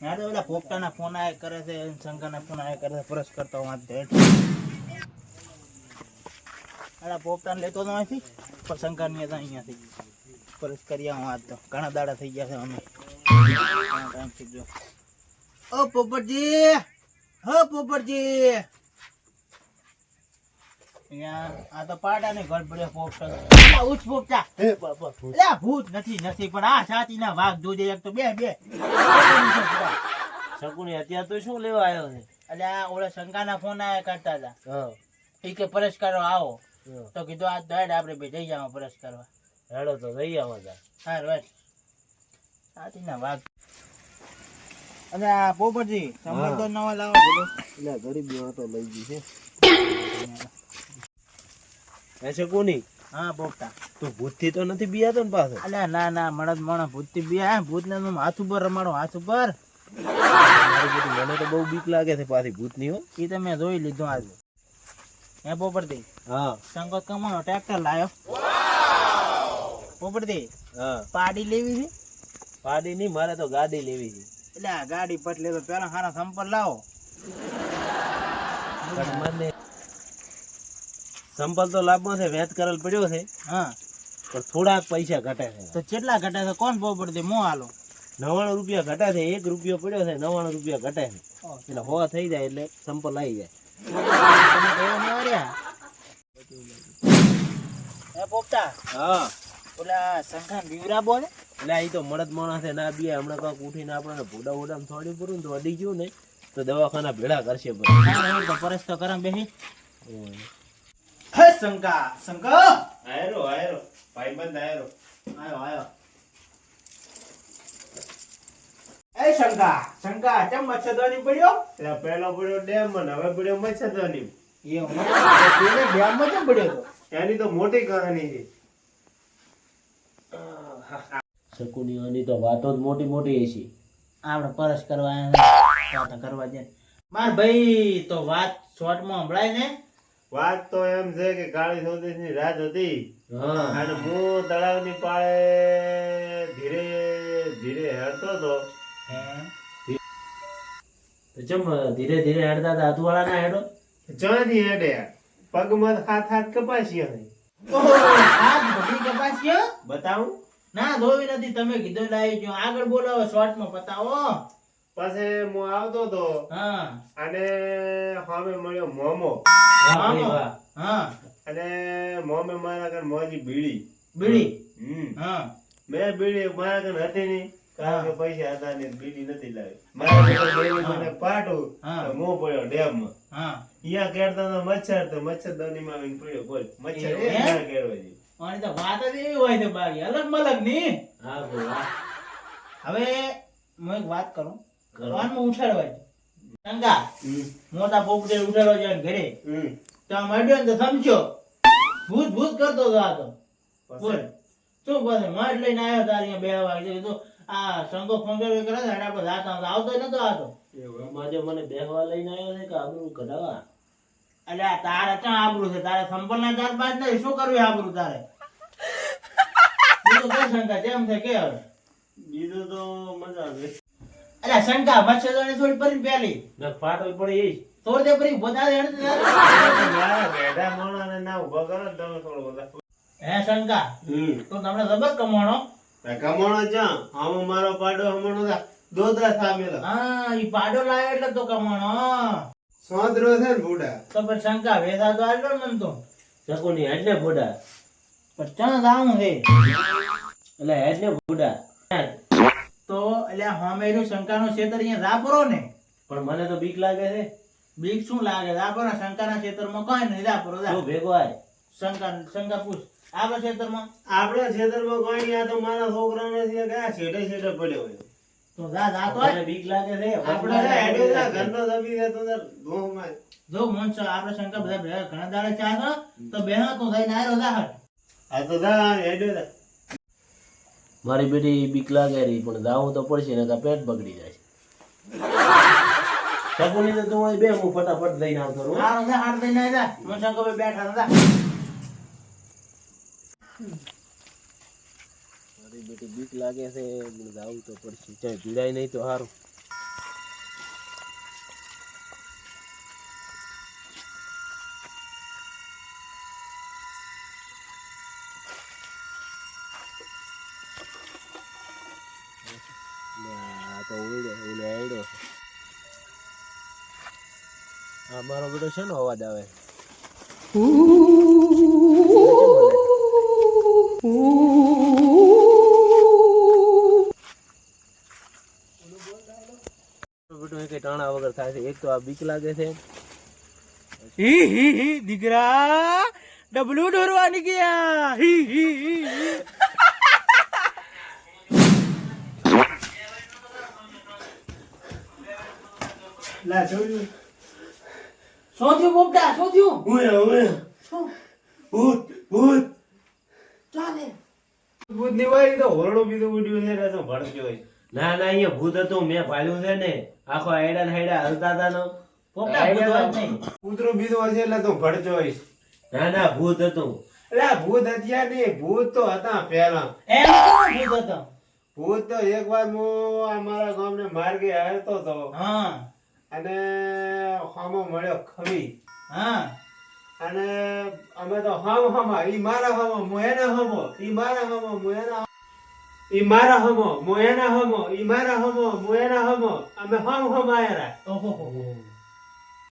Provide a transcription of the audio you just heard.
ના તો ઓલા પોપટાના આ પોપટાને લેતો તો અહીંથી, પણ શંકરની હતા કરી આવું આજ તો. ઘણા દાડા થઈ ગયા છે અમે. ટાઈમ પોપટજી! હો પોપટજી! આ તો પાડાને ઘર પડ્યો પોપટા ઉઠ પોપટા હે ભૂત નથી નથી પણ આ છાતીના વાઘ જોજે એક તો બે બે. શકુની અત્યારે તો શું લેવા આવ્યો છે? એટલે આ ઓલા શંકાના ફોન આયા કરતા હતા. કે પરસ આવો. તો કીધું આ દાડ આપણે બે જઈ જાવ પરસ કરવા. હેડો તો જઈ આવો તા હા બસ છાતીના વાઘ. અને આ પોપટજી તો નવા લાવો. એટલે ગરીબી હતો લઈ ગઈ છે. હે કોની? હા બોકતા તું ભૂતથી તો નથી બિયાતો ને પાછો? અલ્યા ના ના મળદ મણ ભૂતથી બે ભૂતને તું હાથ ઉપર રમાડો હાથ ઉપર. મને તો બહુ બીક લાગે છે પાછી ભૂતની હો. એ તો મેં જોઈ લીધું આજે. હે પોપટજી? હા. સંગત કમાનો ટ્રેક્ટર લાયો. પોપટજી હા. પાડી લેવી છે? પાડી નહીં મારે તો ગાડી લેવી છે. એટલે આ ગાડી પટલે તો પેલા સારા સંપર લાવો. મને સંપલ તો લાભમાં છે વેચ કરેલ પડ્યો છે. હા. પણ થોડાક પૈસા ઘટે છે. તો કેટલા ઘટે છે? કોણ પોપટજી મો હાલો. નવ્વાણું રૂપિયા ઘટે છે એક રૂપિયો પડ્યો છે નવ્વાણું રૂપિયા ઘટે છે. એટલે હો થઈ જાય એટલે સંપલ આવી જાય. તમે તો એવું નહીં એ પોપટા. હા. ઓલા શંખાન બીવરા બોલે એટલે આ તો મળદ માણસ ના બી હમણાં કાંક ઉઠીને આપણને ભોડા ભૂડા થોડી પૂરું તો અડી ગયું ને તો દવાખાના ભેળા કરશે. હા, તો કરમ બેહી. હે શંકા શંકા આયરો આયરો. ભાઈબંધ આયરો. આયો આયો. એ શંકા શંકા ચમ મચ્છરદાની પડ્યો? એટલે પેલો પડ્યો ડેમ અને હવે પડ્યો મચ્છરદાની. એવું પેલે ડેમમાં કેમ પડ્યો તો? એની તો મોટી કહાની છે. શકુનીઓની તો વાતો જ મોટી મોટી છે. આપણે પરસ કરવા કરવા જાય માર ભાઈ તો વાત શોર્ટમાં સંભળાય ને. વાત તો એમ છે કે કાળી સૌદેશની રાત હતી. અને હું તળાવની પાળે ધીરે ધીરે હેડતો હતો. હે તો ચમ ધીરે ધીરે હેડતા હતા? હાથવાળા ના હેડો? ચાંદી હેડે. પગમાં હાથ હાથ કપાસી હાથ કપાસ્યો? બતાવું? ના ધોવી નથી. તમે કીધું લાવી જો આગળ બોલાવો શોર્ટમાં પતાવો. પછી હું આવતો હતો હા. અને સામે મળ્યો મોમો. હા. અને મોમે મારા કન મોજી બીડી. બીડી? હમ. હા. મેં બીડી મારા કન હતી નહીં કારણ કે પૈસા હતા ને બીડી નથી લાવી. મારા મને પાટું હા. તો મોં પડ્યો હા. અહીંયા કેડતા મચ્છર તો આવીને પડ્યો બોલ. મચ્છર એવું એક હે? ના કેળવા જોઈએ અને તો વાત જ એવી હોય છે બાકી. અલગ મલગની. હા હવે હું એક વાત કરું. કરો. કાનમાં ઉઠાડવા શંકા મોટા પોપટે ઉઠાડવા જાય ને ઘરે. તો આમ અડ્યો ને તો સમજો. ભૂત ભૂત કરતો હતો આ તો. બોલ. શું પછી મઠ લઈને આવ્યો તાર બે વાગે. તો આ સંગો ફોન કરે ને આપણે જાતા હતા. આવતો નતો આવતો માજે મને બેહવા લઈને આવ્યો છે કે આબરૂ કઢાવા એટલે તારે ક્યાં આબરું છે? તારે સંપન્ન ના ચાર પાંચ નહીં. શું કરવું આબરું તારે? બીજું કઈ શંકા? કેમ છે? કે હવે? બીજું તો મજા આવે. એટલે શંકા મચ્છરદાની થોડી પરી પેલી. ને ફાટો પડી એ થોડી દે પરી બધા હેડ મારા ભેડા મોણાને ના ઊભો કરો તમે થોડો બધા હે શંકા? હમ. તો તમને જબર કમાણો? કમાણો જા આમ મારો પાડો હમણો દોદરા સામેલો. હા ઈ પાડો લાયો એટલે તો કમાણો. સોદરો છે ને બુડા તો પછી શંકા વેસા તો આટલો મન તો. જકોની હેડ ને બુડા પણ ચા જાવું હે? એટલે હેડ ને ફોડા તો એટલે હોમેરું શંકાનું ક્ષેત્ર અહીંયા રાપરો ને. પણ મને તો બીક લાગે છે. બીક શું લાગે? રાપરો શંકાના ક્ષેત્રમાં કઈ નહીં રાપરો જા ભેગો આય? શંકા શંકા પૂછ. આપણા ક્ષેત્રમાં? આપણા ક્ષેત્રમાં કોઈ નહીં આ તો મારા છોકરાને છે કે છેડે છેડે પડ્યો હોય. તો જા જા તો મને બીક લાગે છે. આપણે હેડ્યો તા ઘરનો દબી ગયા તો ધોમાં જો મન આપણે શંકા બધા ભેગા ઘણા દાડે ચા તો. બેહો તો થઈને આયો જા હટ. આ તો દા હેડ્યો તા મારી બેટી બીક લાગે રહી પણ દાવું તો પડશે ને પેટ બગડી જાય શકુની તો તું બે હું ફટાફટ લઈને આવતો રહું. હારો જા હાર દઈને આય જા. મન શંકા ભાઈ બેઠા હતા મારી બેટી બીક લાગે છે મને દાવું તો પડશે. ચાલ પીડાય નહીં તો સારું તો મારો બેટો છે ને અવાજ આવે. ટાણા વગર થાય છે. એક તો આ બીક લાગે છે. હી હી હી, દીકરા, ડબલું ઢોરવાની ગયા હી હી હી. લા જોયું શું થયું પોપટા શું થયું? ઉય ઉય. શું? ભૂત ભૂત. ચાલે. ભૂત નિવારી તો હોરડો બીજો ઉડ્યું છે ને તો ભડક્યો હોય. ના ના અહીંયા ભૂત હતું મેં ભાળ્યું છે ને. આખો આયડા ને હાયડા હલતા હતા ને. પોપટા ભૂત હોય જ નહીં. કૂતરો બીજો હશે એટલે તો ભડજો ના ના ભૂત હતું. એટલે ભૂત અત્યાર નહીં ભૂત તો હતા પહેલા. એમ ભૂત હતો? ભૂત તો એક વાર હું અમારા ગામને માર્ગે હાલતો હતો હા. અને હામો મળ્યો ખવી હા. અને અમે તો હમ હમા ઈ મારા હમો મોયના હમો ઈ મારા હમો મોયના ઈ મારા હમો મોયના હમો ઈ મારા હમો મોયના હમો. અમે હમ હમાયરા ઓહો.